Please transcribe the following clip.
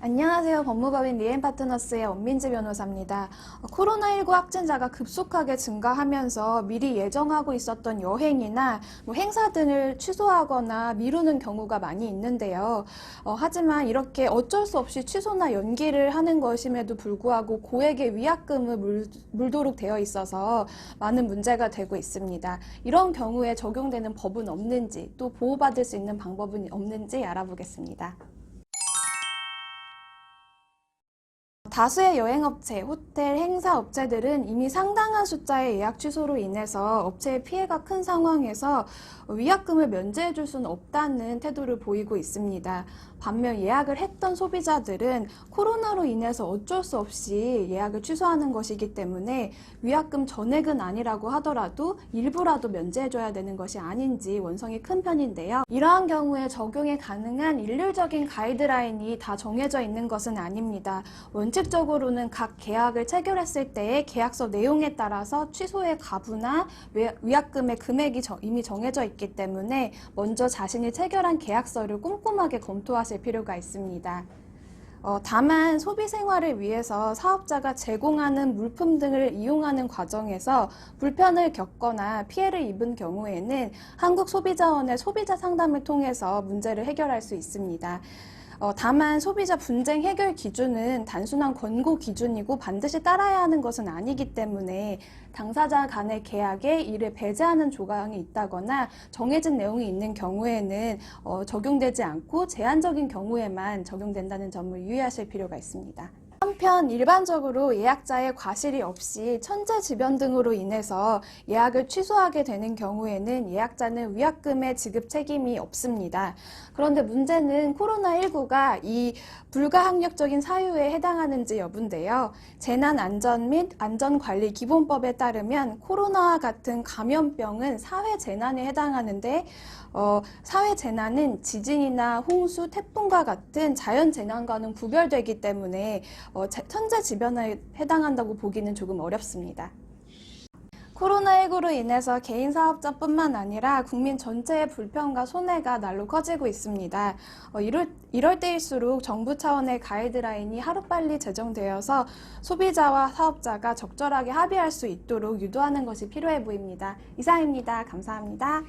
안녕하세요. 법무법인 리엔 파트너스의 원민지 변호사입니다. 어, 코로나19 확진자가 급속하게 증가하면서 미리 예정하고 있었던 여행이나 뭐 행사 등을 취소하거나 미루는 경우가 많이 있는데요. 어, 하지만 이렇게 어쩔 수 없이 취소나 연기를 하는 것임에도 불구하고 고액의 위약금을 물, 물도록 되어 있어서 많은 문제가 되고 있습니다. 이런 경우에 적용되는 법은 없는지 또 보호받을 수 있는 방법은 없는지 알아보겠습니다. 다수의 여행업체, 호텔, 행사 업체들은 이미 상당한 숫자의 예약 취소로 인해서 업체의 피해가 큰 상황에서 위약금을 면제해 줄 수는 없다는 태도를 보이고 있습니다. 반면 예약을 했던 소비자들은 코로나로 인해서 어쩔 수 없이 예약을 취소하는 것이기 때문에 위약금 전액은 아니라고 하더라도 일부라도 면제해 줘야 되는 것이 아닌지 원성이 큰 편인데요. 이러한 경우에 적용이 가능한 일률적인 가이드라인이 다 정해져 있는 것은 아닙니다. 원칙 적으로는 각 계약을 체결했을 때의 계약서 내용에 따라서 취소의 가부나 위- 위약금의 금액이 저- 이미 정해져 있기 때문에 먼저 자신이 체결한 계약서를 꼼꼼하게 검토하실 필요가 있습니다. 어, 다만 소비 생활을 위해서 사업자가 제공하는 물품 등을 이용하는 과정에서 불편을 겪거나 피해를 입은 경우에는 한국소비자원의 소비자 상담을 통해서 문제를 해결할 수 있습니다. 어, 다만 소비자 분쟁 해결 기준은 단순한 권고 기준이고 반드시 따라야 하는 것은 아니기 때문에 당사자 간의 계약에 이를 배제하는 조항이 있다거나 정해진 내용이 있는 경우에는 어, 적용되지 않고 제한적인 경우에만 적용된다는 점을 유의하실 필요가 있습니다. 한편 일반적으로 예약자의 과실이 없이 천재지변 등으로 인해서 예약을 취소하게 되는 경우에는 예약자는 위약금의 지급 책임이 없습니다. 그런데 문제는 코로나19가 이 불가항력적인 사유에 해당하는지 여부인데요. 재난안전 및 안전관리기본법에 따르면 코로나와 같은 감염병은 사회재난에 해당하는데 어, 사회재난은 지진이나 홍수, 태풍과 같은 자연재난과는 구별되기 때문에 어, 자- 천재지변에 해당한다고 보기는 조금 어렵습니다. 코로나19로 인해서 개인 사업자뿐만 아니라 국민 전체의 불편과 손해가 날로 커지고 있습니다. 어, 이럴, 이럴 때일수록 정부 차원의 가이드라인이 하루빨리 제정되어서 소비자와 사업자가 적절하게 합의할 수 있도록 유도하는 것이 필요해 보입니다. 이상입니다. 감사합니다.